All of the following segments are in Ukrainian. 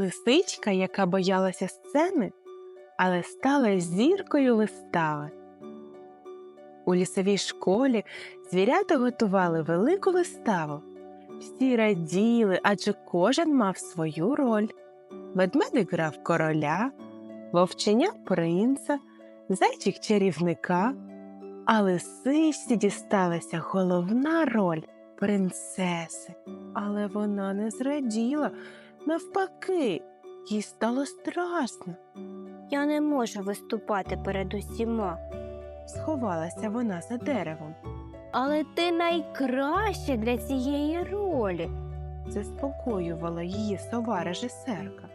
Лисичка, яка боялася сцени, але стала зіркою вистави. У лісовій школі звірята готували велику виставу. Всі раділи, адже кожен мав свою роль. Ведмедик грав короля, вовченя принца, зайчик чарівника, а лисичці дісталася головна роль принцеси. Але вона не зраділа, навпаки, їй стало страшно. Я не можу виступати перед усіма, Сховалася вона за деревом. але ти найкраща для цієї ролі. Заспокоювала її сова режисерка.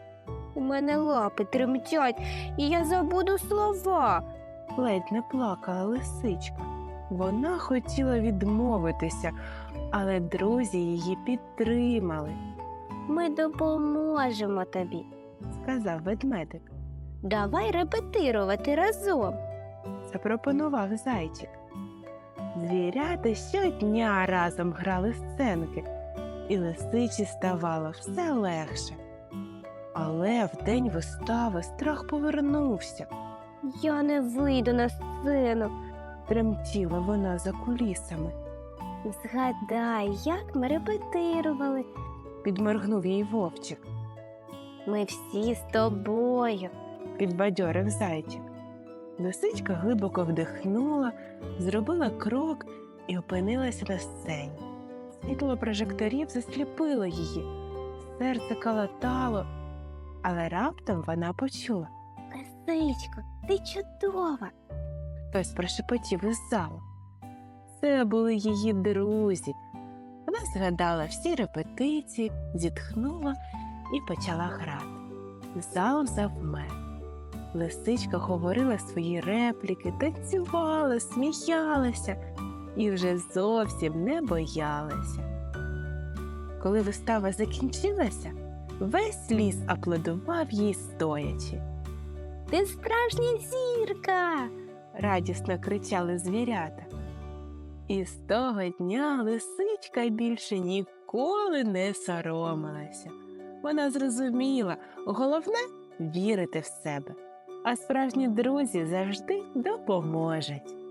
У мене лапи тремтять, і я забуду слова. Ледь не плакала лисичка. Вона хотіла відмовитися, але друзі її підтримали, Ми допоможемо тобі. сказав ведмедик. Давай репетирувати разом. запропонував зайчик. Звірята щодня разом грали сценки, і лисичі ставало все легше. Але в день вистави страх повернувся. Я не вийду на сцену. Тремтіла вона за кулісами, Згадай, як ми репетирували. підморгнув їй вовчик, Ми всі з тобою. підбадьорив зайчик. Лисичка глибоко вдихнула, зробила крок і опинилася на сцені. Світло прожекторів засліпило її, серце калатало, але раптом вона почула. Лисичко, ти чудова. Хтось прошепотів із залу. Це були її друзі. Вона згадала всі репетиції, зітхнула і почала грати. Зал завмер. Лисичка говорила свої репліки, танцювала, сміялася і вже зовсім не боялася. Коли вистава закінчилася, весь ліс аплодував їй стоячи. Ти справжня зірка. Радісно кричали звірята. І з того дня лисичка більше ніколи не соромилася. Вона зрозуміла, головне вірити в себе, а справжні друзі завжди допоможуть.